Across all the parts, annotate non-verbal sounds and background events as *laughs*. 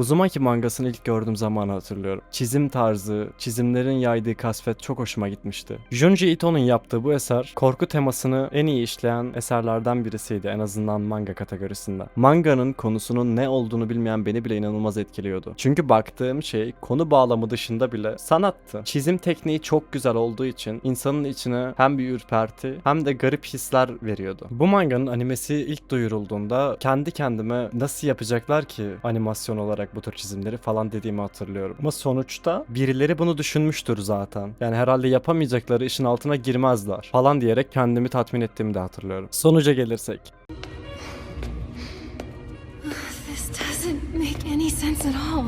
Uzumaki mangasını ilk gördüğüm zamanı hatırlıyorum. Çizim tarzı, çizimlerin yaydığı kasvet çok hoşuma gitmişti. Junji Ito'nun yaptığı bu eser korku temasını en iyi işleyen eserlerden birisiydi en azından manga kategorisinde. Manganın konusunun ne olduğunu bilmeyen beni bile inanılmaz etkiliyordu. Çünkü baktığım şey konu bağlamı dışında bile sanattı. Çizim tekniği çok güzel olduğu için insanın içine hem bir ürperti hem de garip hisler veriyordu. Bu manganın animesi ilk duyurulduğunda kendi kendime nasıl yapacaklar ki animasyon olarak bu tür çizimleri falan dediğimi hatırlıyorum. Ama sonuçta birileri bunu düşünmüştür zaten. Yani herhalde yapamayacakları işin altına girmezler falan diyerek kendimi tatmin ettiğimi de hatırlıyorum. Sonuca gelirsek. This doesn't make any sense at all.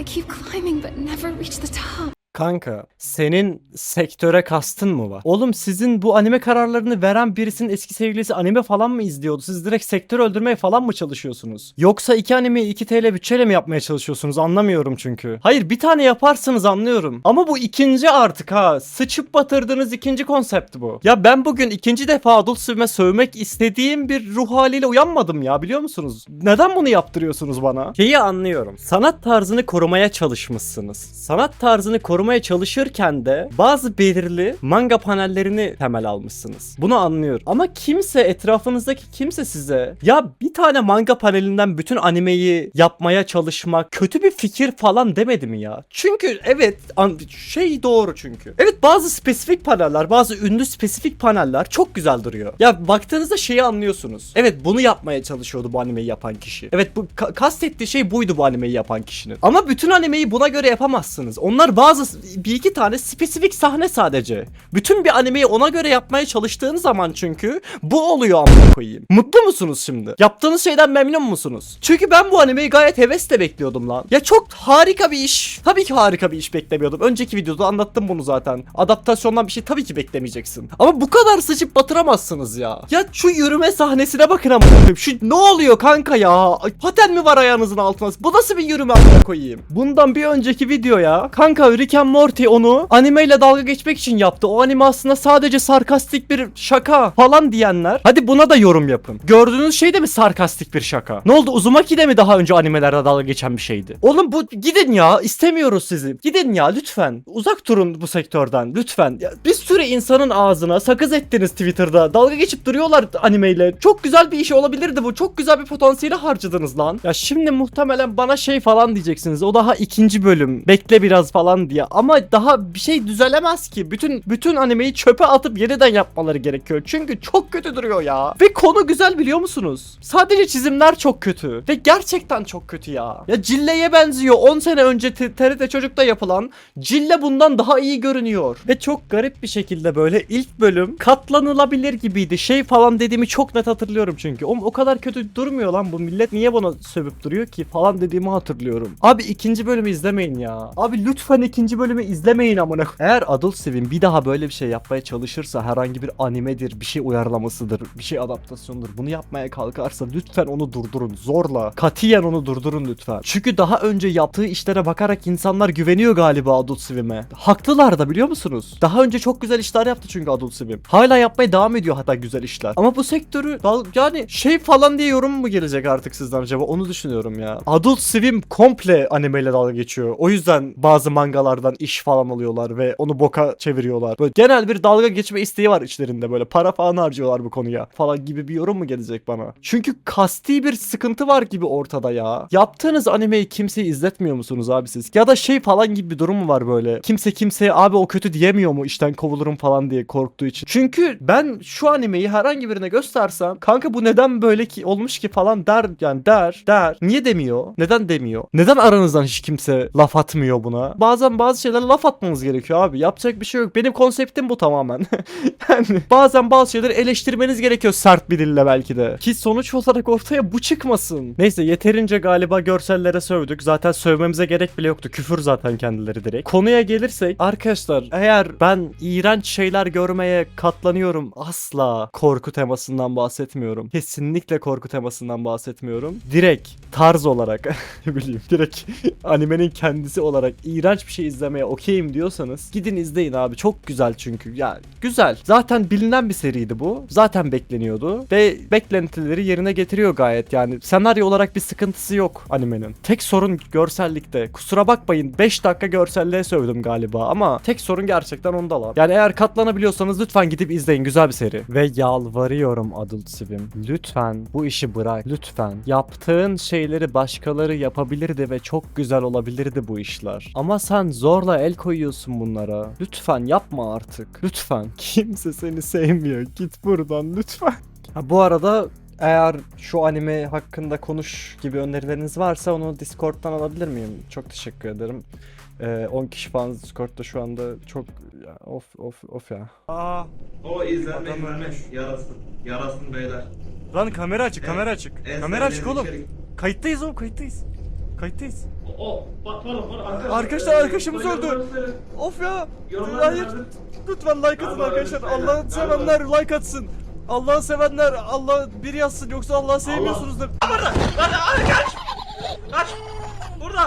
I keep climbing but never reach the top. Kanka senin sektöre kastın mı var? Oğlum sizin bu anime kararlarını veren birisinin eski sevgilisi anime falan mı izliyordu? Siz direkt sektör öldürmeye falan mı çalışıyorsunuz? Yoksa iki animeyi 2 TL bütçeyle mi yapmaya çalışıyorsunuz? Anlamıyorum çünkü. Hayır bir tane yaparsınız anlıyorum. Ama bu ikinci artık ha. Sıçıp batırdığınız ikinci konsept bu. Ya ben bugün ikinci defa Adult Swim'e sövmek istediğim bir ruh haliyle uyanmadım ya biliyor musunuz? Neden bunu yaptırıyorsunuz bana? Şeyi anlıyorum. Sanat tarzını korumaya çalışmışsınız. Sanat tarzını korumaya çalışırken de bazı belirli manga panellerini temel almışsınız. Bunu anlıyorum. Ama kimse etrafınızdaki kimse size ya bir tane manga panelinden bütün animeyi yapmaya çalışmak kötü bir fikir falan demedi mi ya? Çünkü evet şey doğru çünkü. Evet bazı spesifik paneller, bazı ünlü spesifik paneller çok güzel duruyor. Ya baktığınızda şeyi anlıyorsunuz. Evet bunu yapmaya çalışıyordu bu animeyi yapan kişi. Evet bu ka- kastettiği şey buydu bu animeyi yapan kişinin. Ama bütün animeyi buna göre yapamazsınız. Onlar bazı bir iki tane spesifik sahne sadece. Bütün bir animeyi ona göre yapmaya çalıştığınız zaman çünkü bu oluyor amına koyayım. Mutlu musunuz şimdi? Yaptığınız şeyden memnun musunuz? Çünkü ben bu animeyi gayet hevesle bekliyordum lan. Ya çok harika bir iş. Tabii ki harika bir iş beklemiyordum. Önceki videoda anlattım bunu zaten. Adaptasyondan bir şey tabii ki beklemeyeceksin. Ama bu kadar sıçıp batıramazsınız ya. Ya şu yürüme sahnesine bakın amına koyayım. Şu ne oluyor kanka ya? Paten mi var ayağınızın altına? Bu nasıl bir yürüme amına koyayım? Bundan bir önceki videoya kanka Rick and Morty onu animeyle dalga geçmek için yaptı. O anime aslında sadece sarkastik bir şaka falan diyenler. Hadi buna da yorum yapın. Gördüğünüz şey de mi sarkastik bir şaka? Ne oldu Uzumaki de mi daha önce animelerde dalga geçen bir şeydi? Oğlum bu gidin ya istemiyoruz sizi. Gidin ya lütfen. Uzak durun bu sektörden lütfen. Ya, bir sürü insanın ağzına sakız ettiniz Twitter'da. Dalga geçip duruyorlar animeyle. Çok güzel bir iş olabilirdi bu. Çok güzel bir potansiyeli harcadınız lan. Ya şimdi muhtemelen bana şey falan diyeceksiniz. O daha ikinci bölüm. Bekle biraz falan diye. Ama daha bir şey düzelemez ki. Bütün bütün animeyi çöpe atıp yeniden yapmaları gerekiyor. Çünkü çok kötü duruyor ya. Ve konu güzel biliyor musunuz? Sadece çizimler çok kötü. Ve gerçekten çok kötü ya. Ya Cille'ye benziyor. 10 sene önce TRT Çocuk'ta yapılan Cille bundan daha iyi görünüyor. Ve çok garip bir şekilde böyle ilk bölüm katlanılabilir gibiydi. Şey falan dediğimi çok net hatırlıyorum çünkü. O, o kadar kötü durmuyor lan bu millet niye buna sövüp duruyor ki falan dediğimi hatırlıyorum. Abi ikinci bölümü izlemeyin ya. Abi lütfen ikinci bölümü izlemeyin amına. Eğer Adult Swim bir daha böyle bir şey yapmaya çalışırsa herhangi bir animedir, bir şey uyarlamasıdır, bir şey adaptasyonudur. Bunu yapmaya kalkarsa lütfen onu durdurun. Zorla. Katiyen onu durdurun lütfen. Çünkü daha önce yaptığı işlere bakarak insanlar güveniyor galiba Adult Swim'e. Haklılar da biliyor musunuz? Daha önce çok güzel işler yaptı çünkü Adult Swim. Hala yapmaya devam ediyor hatta güzel işler. Ama bu sektörü yani şey falan diye yorum mu gelecek artık sizden acaba? Onu düşünüyorum ya. Adult Swim komple animeyle dalga geçiyor. O yüzden bazı mangalardan iş falan alıyorlar ve onu boka çeviriyorlar. Böyle genel bir dalga geçme isteği var içlerinde böyle para falan harcıyorlar bu konuya falan gibi bir yorum mu gelecek bana? Çünkü kasti bir sıkıntı var gibi ortada ya. Yaptığınız animeyi kimseye izletmiyor musunuz abi siz? Ya da şey falan gibi bir durum mu var böyle? Kimse kimseye abi o kötü diyemiyor mu işten kovulurum falan diye korktuğu için. Çünkü ben şu animeyi herhangi birine göstersem kanka bu neden böyle ki olmuş ki falan der yani der der. Niye demiyor? Neden demiyor? Neden aranızdan hiç kimse laf atmıyor buna? Bazen bazı şeyler laf atmanız gerekiyor abi. Yapacak bir şey yok. Benim konseptim bu tamamen. *laughs* yani bazen bazı şeyleri eleştirmeniz gerekiyor sert bir dille belki de. Ki sonuç olarak ortaya bu çıkmasın. Neyse yeterince galiba görsellere sövdük. Zaten sövmemize gerek bile yoktu. Küfür zaten kendileri direkt. Konuya gelirsek arkadaşlar eğer ben iğrenç şeyler görmeye katlanıyorum asla korku temasından bahsetmiyorum. Kesinlikle korku temasından bahsetmiyorum. Direkt tarz olarak *laughs* ne bileyim direkt animenin kendisi olarak iğrenç bir şey izler izlemeye okeyim diyorsanız gidin izleyin abi. Çok güzel çünkü. Ya güzel. Zaten bilinen bir seriydi bu. Zaten bekleniyordu ve beklentileri yerine getiriyor gayet. Yani senaryo olarak bir sıkıntısı yok animenin. Tek sorun görsellikte. Kusura bakmayın 5 dakika görselliğe sövdüm galiba ama tek sorun gerçekten onda lan. Yani eğer katlanabiliyorsanız lütfen gidip izleyin. Güzel bir seri. Ve yalvarıyorum Adult Swim. Lütfen bu işi bırak. Lütfen. Yaptığın şeyleri başkaları yapabilirdi ve çok güzel olabilirdi bu işler. Ama sen zorla el koyuyorsun bunlara. Lütfen yapma artık. Lütfen. *laughs* Kimse seni sevmiyor. Git buradan lütfen. Ha, bu arada eğer şu anime hakkında konuş gibi önerileriniz varsa onu Discord'dan alabilir miyim? Çok teşekkür ederim. Ee, 10 kişi falan Discord'da şu anda çok ya, of of of ya. Aa, O izlenme Adam izlenme. ölmüş. Yarasın. Yarasın beyler. lan kamera açık, kamera Evet. açık. En kamera açık oğlum. içerik. Kayıttayız oğlum, kayıttayız. Kayıttayız. O bak pardon pardon. Arkadaşlar, arkadaşımız öldü. Of ya. Hayır. Lütfen like atın arkadaşlar. şeyler. Allah'ı sevenler like atsın. Allah'ı sevenler Allah bir yazsın yoksa Allah'ı sevmiyorsunuzdur. Hadi hadi kaç. Kaç.